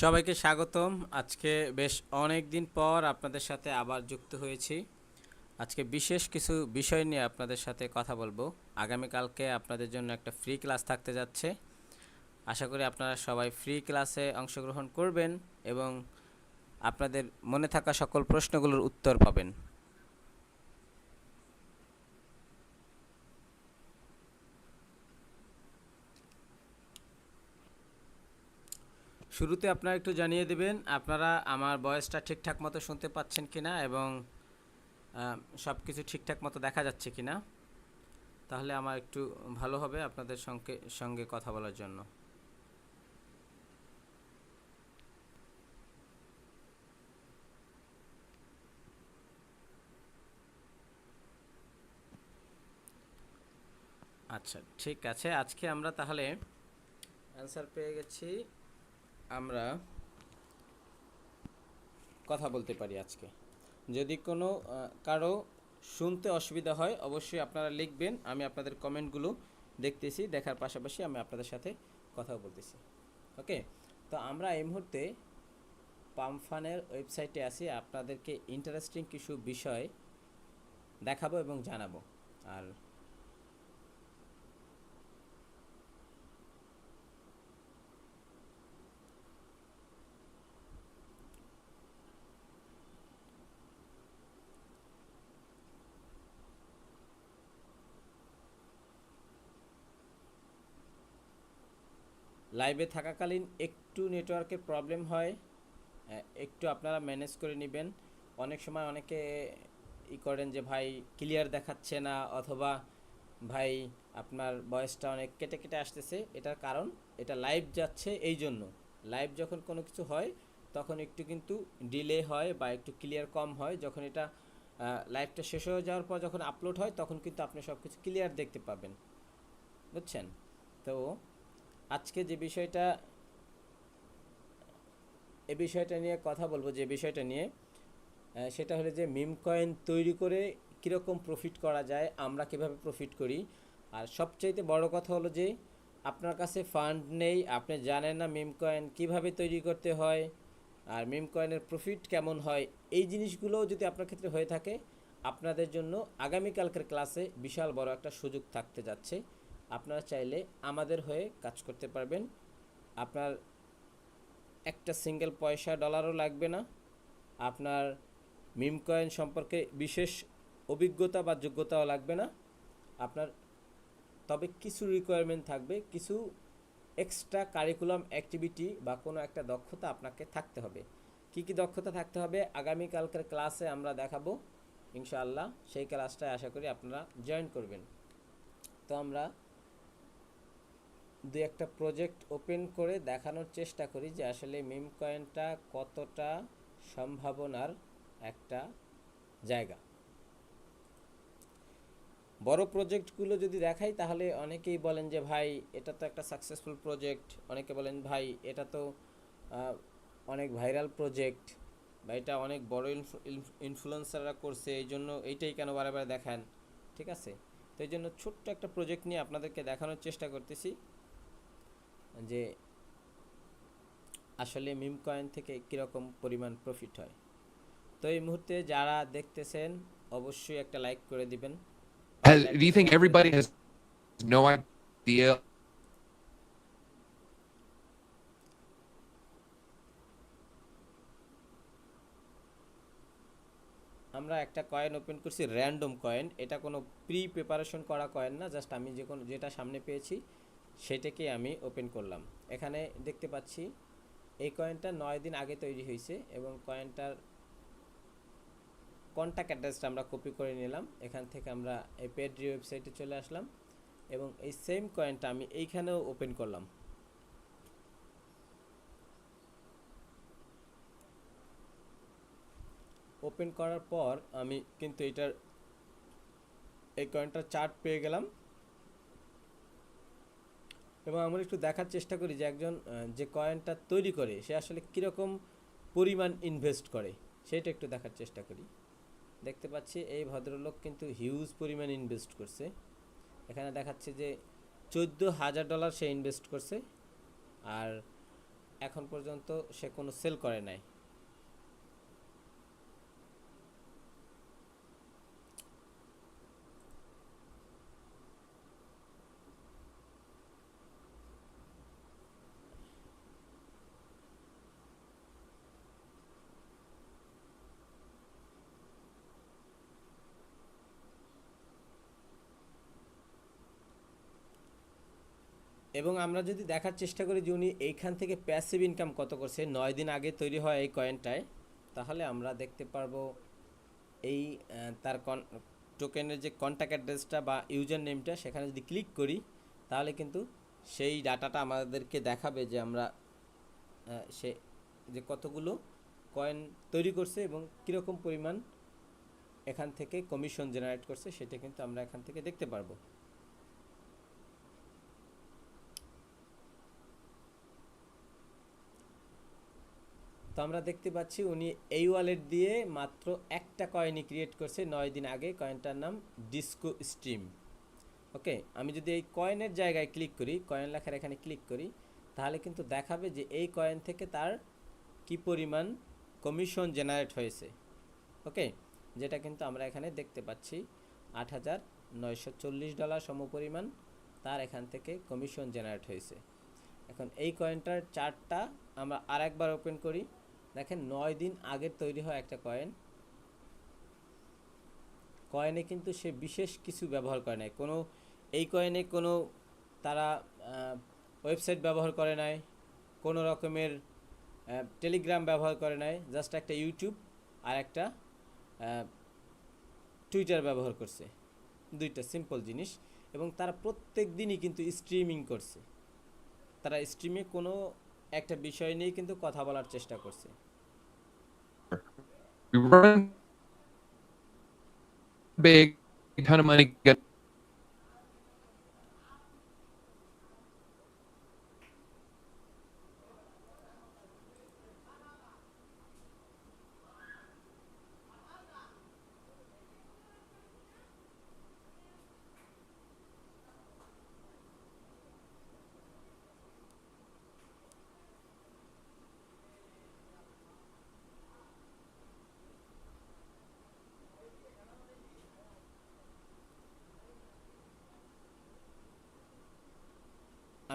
সবাইকে স্বাগতম। আজকে বেশ অনেক দিন পর আপনাদের সাথে আবার যুক্ত হয়েছি। আজকে বিশেষ কিছু বিষয় নিয়ে আপনাদের সাথে কথা বলব। আগামীকালকে আপনাদের জন্য একটা ফ্রি ক্লাস থাকতে যাচ্ছে। আশা করি আপনারা সবাই ফ্রি ক্লাসে অংশগ্রহণ করবেন এবং আপনাদের মনে থাকা সকল প্রশ্নগুলোর উত্তর পাবেন। শুরুতে আপনারা একটু জানিয়ে দেবেন, আপনারা আমার বয়সটা ঠিকঠাক মতো শুনতে পাচ্ছেন কিনা এবং সব কিছু ঠিকঠাক মতো দেখা যাচ্ছে কিনা? তাহলে আমার একটু ভালো হবে আপনাদের সঙ্গে সঙ্গে কথা বলার জন্য। আচ্ছা ঠিক আছে। আজকে আমরা তাহলে অ্যান্সার পেয়ে গেছি। আমরা কথা বলতে পারি আজকে। যদি কোনো কারও শুনতে অসুবিধা হয়, অবশ্যই আপনারা লিখবেন, আমি আপনাদের কমেন্টগুলো দেখতেছি, দেখার পাশাপাশি আমি আপনাদের সাথে কথাও বলতেছি। ওকে? তো আমরা এই মুহূর্তে পামফানের ওয়েবসাইটে আছি, আপনাদেরকে ইন্টারেস্টিং কিছু বিষয় দেখাবো এবং জানাব। আর লাইভে থাকাকালীন একটু নেটওয়ার্কের প্রবলেম হয় একটু আপনারা ম্যানেজ করে নেবেন। অনেক সময় অনেকে ই করেন যে, ভাই ক্লিয়ার দেখাচ্ছে না, অথবা, ভাই, আপনার বয়সটা অনেক কেটে কেটে আসতেছে। এটার কারণ, এটা লাইভ যাচ্ছে এই জন্য। লাইভ যখন কোনো কিছু হয়, তখন একটু কিন্তু ডিলে হয় বা একটু ক্লিয়ার কম হয়। যখন এটা লাইভটা শেষ হয়ে যাওয়ার পর যখন আপলোড হয়, তখন কিন্তু আপনি সব কিছু ক্লিয়ার দেখতে পাবেন। বুঝছেন? তো আজকে যে বিষয়টা, এ বিষয়টা নিয়ে কথা বলব, যে বিষয়টা নিয়ে সেটা হলো যে মিম কয়েন তৈরি করে কীরকম প্রফিট করা যায়, আমরা কীভাবে প্রফিট করি। আর সবচাইতে বড় কথা হলো যে, আপনার কাছে ফান্ড নেই, আপনি জানেন না মিম কয়েন কীভাবে তৈরি করতে হয়, আর মিম কয়েনের প্রফিট কেমন হয়, এই জিনিসগুলোও যদি আপনার ক্ষেত্রে হয়ে থাকে, আপনাদের জন্য আগামীকালকের ক্লাসে বিশাল বড় একটা সুযোগ থাকতে যাচ্ছে। আপনারা চাইলে আমাদের হয়ে কাজ করতে পারবেন। আপনার একটা সিঙ্গেল পয়সা ডলারও লাগবে না। আপনার মিম কয়েন সম্পর্কে বিশেষ অভিজ্ঞতা বা যোগ্যতাও লাগবে না। আপনার তবে কিছু রিকোয়ারমেন্ট থাকবে, কিছু এক্সট্রা কারিকুলাম অ্যাক্টিভিটি বা কোনো একটা দক্ষতা আপনাকে থাকতে হবে। কি কি দক্ষতা থাকতে হবে? আগামীকালকের ক্লাসে আমরা দেখাবো, ইনশাআল্লাহ। সেই ক্লাসটায় আশা করি আপনারা জয়েন করবেন। তো আমরা দু একটা প্রজেক্ট ওপেন করে দেখানোর চেষ্টা করি যে আসলে মিম কয়েনটা কতটা সম্ভাবনার একটা জায়গা। বড় প্রজেক্টগুলো যদি দেখাই তাহলে অনেকেই বলেন যে, ভাই, এটা তো একটা সাকসেসফুল প্রজেক্ট অনেকে বলেন, ভাই, এটা তো অনেক ভাইরাল প্রজেক্ট বা, এটা অনেক বড় ইনফ্লুয়েন্সাররা করছে এই জন্য এইটাই কেন বারে বারে দেখান? ঠিক আছে? তো এই জন্য ছোট্ট একটা প্রজেক্ট নিয়ে আপনাদেরকে দেখানোর চেষ্টা করতেছি। যে আসলে মিম কয়েন থেকে কীরকম পরিমাণ প্রফিট হয়। তো এই মুহূর্তে যারা দেখতেছেন অবশ্যই একটা লাইক করে দিবেন। Has, do you think everybody has no idea? আমরা একটা কয়েন ওপেন করছি র্যান্ডম কয়েন এটা কোনো প্রি প্রিপারেশন করা কয়েন না জাস্ট আমি যে কোনো যেটা সামনে পেয়েছি। সেটাকে আমি ওপেন করলাম। এখানে দেখতে পাচ্ছি, এই কয়েনটা নয় দিন আগে তৈরি হয়েছে এবং কয়েনটার কন্ট্যাক্ট অ্যাড্রেসটা আমরা কপি করে নিলাম। এখান থেকে আমরা এই পেড্রি ওয়েবসাইটে চলে আসলাম এবং এই সেম কয়েনটা আমি এইখানেও ওপেন করলাম। ওপেন করার পর আমি কিন্তু এটার, এই কয়েনটার চার্ট পেয়ে গেলাম। এবং আমরা একটু দেখার চেষ্টা করি যে একজন যে কয়েনটা তৈরি করে, সে আসলে কীরকম পরিমাণ ইনভেস্ট করে, সেটা একটু দেখার চেষ্টা করি। দেখতে পাচ্ছি এই ভদ্রলোক কিন্তু হিউজ পরিমাণ ইনভেস্ট করছে। এখানে দেখাচ্ছে যে চোদ্দ হাজার ডলার সে ইনভেস্ট করছে, আর এখন পর্যন্ত সে কোনো সেল করে নাই। এবং আমরা যদি দেখার চেষ্টা করি যে উনি এইখান থেকে প্যাসিভ ইনকাম কত করছে, নয় দিন আগে তৈরি হয় এই কয়েনটায় তাহলে আমরা দেখতে পারব এই তার কন টোকেনের যে কন্ট্যাক্ট অ্যাড্রেসটা বা ইউজার নেমটা সেখানে যদি ক্লিক করি, তাহলে কিন্তু সেই ডাটাটা আমাদেরকে দেখাবে যে আমরা সে, যে কতগুলো কয়েন তৈরি করছে এবং কীরকম পরিমাণ এখান থেকে কমিশন জেনারেট করছে, সেটা কিন্তু আমরা এখান থেকে দেখতে পারব। তো আমরা দেখতে পাচ্ছি উনি এই ওয়ালেট দিয়ে মাত্র একটা কয়েনই ক্রিয়েট করছে নয় দিন আগে। কয়েনটার নাম ডিসকো স্ট্রিম ওকে আমি যদি এই কয়েনের জায়গায় ক্লিক করি কয়েন লেখার এখানে ক্লিক করি, তাহলে কিন্তু দেখাবে যে এই কয়েন থেকে তার কি পরিমাণ কমিশন জেনারেট হয়েছে। ওকে যেটা কিন্তু আমরা এখানে দেখতে পাচ্ছি আট হাজার নয়শো চল্লিশ ডলার সমপরিমাণ তার এখান থেকে কমিশন জেনারেট হয়েছে। এখন এই কয়েনটার চার্টটা আমরা আরেকবার ওপেন করি। দেখেন নয় দিন আগের তৈরি হয় একটা কয়েন কয়েনে কিন্তু সে বিশেষ কিছু ব্যবহার করে নাই। কোনো, এই কয়েনে কোনো তারা ওয়েবসাইট ব্যবহার করে নাই, কোনো রকমের টেলিগ্রাম ব্যবহার করে নাই জাস্ট একটা ইউটিউব আর একটা টুইটার ব্যবহার করছে। দুইটা সিম্পল জিনিস। এবং তারা প্রত্যেক দিনই কিন্তু স্ট্রিমিং করছে। তারা স্ট্রিমে কোনো একটা বিষয় নিয়ে কিন্তু কথা বলার চেষ্টা করছে। বেগ ton of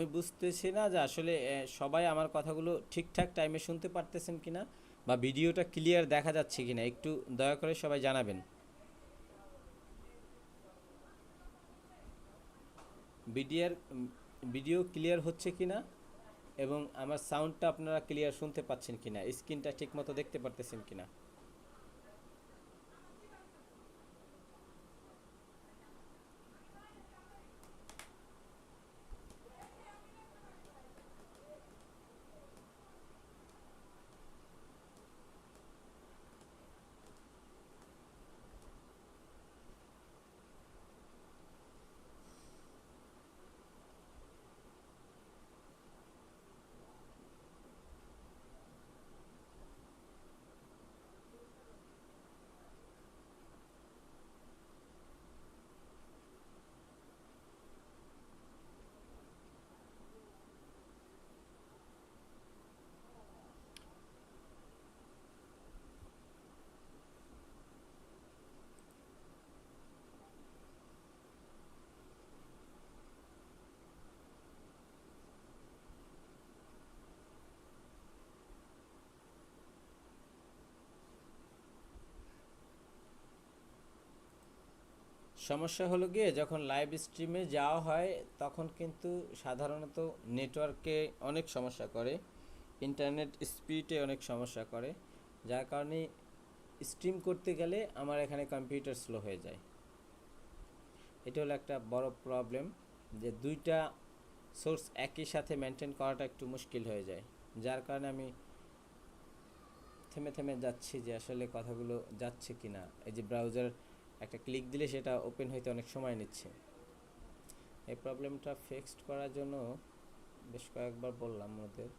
আমি বুঝতেছি না যে আসলে সবাই আমার কথাগুলো ঠিকঠাক টাইমে শুনতে পারতেছেন কিনা বা ভিডিওটা ক্লিয়ার দেখা যাচ্ছে কিনা, একটু দয়া করে সবাই জানাবেন। ভিডিওর ভিডিও ক্লিয়ার হচ্ছে কি না এবং আমার সাউন্ডটা আপনারা ক্লিয়ার শুনতে পাচ্ছেন কিনা স্ক্রিনটা ঠিকমতো দেখতে পারতেছেন কিনা। সমস্যা হলো গিয়ে যখন লাইভ স্ট্রিমে যাওয়া হয়, তখন কিন্তু সাধারণত নেটওয়ার্কে অনেক সমস্যা করে ইন্টারনেট স্পিডে অনেক সমস্যা করে, যার কারণে স্ট্রিম করতে গেলে আমার এখানে কম্পিউটার স্লো হয়ে যায়। এটা হলো একটা বড় প্রবলেম যে দুইটা সোর্স একই সাথে মেনটেন করাটা একটু মুশকিল হয়ে যায়। যার কারণে আমি থেমে থেমে যাচ্ছি যে আসলে কথাগুলো যাচ্ছে কি না এই যে ব্রাউজার একটা ক্লিক দিলে সেটা ওপেন হইতে অনেক সময় নিচ্ছে। এই প্রবলেমটা ফিক্সড করার জন্য বেশ কয়েকবার বললাম ওদের।